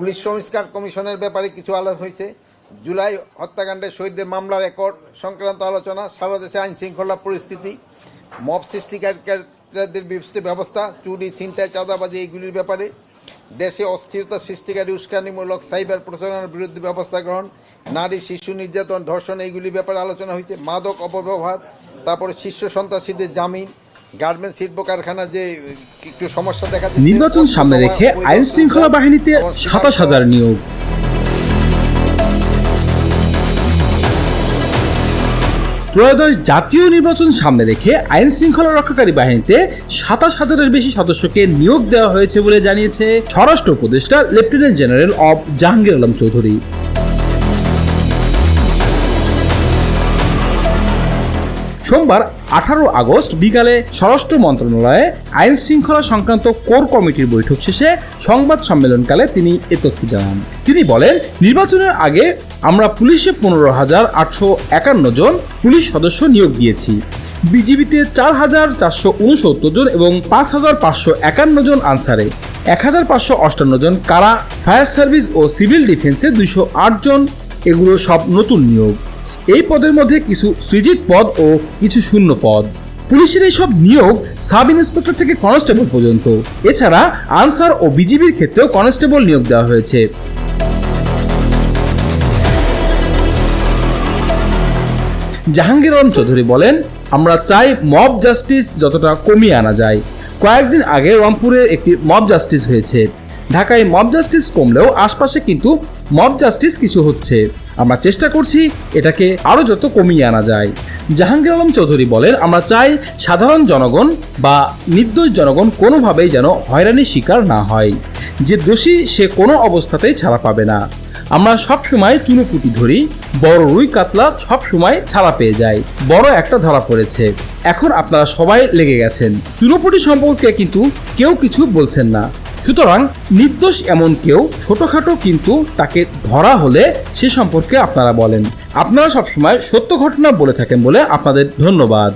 Police সংস্কার কমিশনের ব্যাপারে কিছু আলাপ হয়েছে। জুলাই হত্যাকাণ্ডে শহীদদের মামলার রেকর্ড, সংক্রান্ত আলোচনা, সারা দেশে আইন শৃঙ্খলা পরিস্থিতি, মব সৃষ্টিকারীদের বিস্তৃত ব্যবস্থা, চুরি, ছিনতাই, চাঁদাবাজি এইগুলির ব্যাপারে, দেশে অস্থিরতা সৃষ্টিকারী উস্কানিমূলক সাইবার প্রচারণার বিরুদ্ধে ব্যবস্থা গ্রহণ, নারী, শিশু নির্যাতন, ধর্ষণ এইগুলির ব্যাপারে আলোচনা হয়েছে, মাদক অপব্যবহার, তারপরে শীর্ষ সন্ত্রাসীদের জামিন গার্মেন্টস শিল্প কারখানার যে একটু সমস্যা দেখা নির্বাচন সামনে রেখে আইন শৃঙ্খলা বাহিনীতে সাতাশ হাজার নিয়োগ। ত্রয়োদশ জাতীয় নির্বাচন সামনে রেখে আইন শৃঙ্খলা রক্ষাকারী বাহিনীতে সাতাশ হাজারের বেশি সদস্যকে নিয়োগ দেওয়া হয়েছে বলে জানিয়েছে স্বরাষ্ট্র উপদেষ্টা লেফটেন্যান্ট জেনারেল অব জাহাঙ্গীর আলম চৌধুরী। সোমবার আঠারো আগস্ট বিকালে স্বরাষ্ট্র মন্ত্রণালয়ে আইন শৃঙ্খলা সংক্রান্ত কোর কমিটির বৈঠক শেষে সংবাদ সম্মেলনকালে তিনি এ তথ্য জানান। তিনি বলেন, নির্বাচনের আগে আমরা পুলিশে পনেরো হাজার আটশো একান্ন জন পুলিশ সদস্য নিয়োগ দিয়েছি। বিজিবিতে চার হাজার চারশো উনসত্তর জন এবং পাঁচ হাজার পাঁচশো একান্ন জন আনসারে। এক হাজার পাঁচশো অষ্টান্ন জন কারা ফায়ার সার্ভিস ও সিভিল ডিফেন্সে দুইশো আট জন, এগুলো সব নতুন নিয়োগ। এই পদের মধ্যে কিছু সৃজিত পদ ও কিছু শূন্য পদ। পুলিশের এই সব নিয়োগ সাব ইন্সপেক্টর থেকে কনস্টেবল পর্যন্ত। এছাড়া আনসার ও বিজিবির ক্ষেত্রেও কনস্টেবল নিয়োগ দেওয়া হয়েছে। জাহাঙ্গীর আলম চৌধুরী বলেন, আমরা চাই মব জাস্টিস যতটা কমিয়ে আনা যায়। কয়েকদিন আগে রংপুরে একটি মব জাস্টিস হয়েছে। ঢাকায় মব জাস্টিস কমলেও আশপাশে কিন্তু মব জাস্টিস কিছু হচ্ছে। আমরা চেষ্টা করছি এটাকে আরও যত কমিয়ে আনা যায়। জাহাঙ্গীর আলম চৌধুরী বলেন, আমরা চাই সাধারণ জনগণ বা নির্দোষ জনগণ কোনোভাবেই যেন হয়রানির শিকার না হয়। যে দোষী সে কোনো অবস্থাতেই ছাড়া পাবে না। আমরা সব সময় চুনোপুটি ধরি, বড় রুই কাতলা সব সময় ছাড়া পেয়ে যায়। বড় একটা ধরা পড়েছে। এখন আপনারা সবাই লেগে গেছেন। চুনোপুটি সম্পর্কে কিন্তু কেউ কিছু বলছেন না। সুতরাং নির্দোষ এমন কেউ ছোটখাটো কিন্তু তাকে ধরা হলে সে সম্পর্কে আপনারা বলেন। আপনারা সবসময় সত্য ঘটনা বলে থাকেন বলে আপনাদের ধন্যবাদ।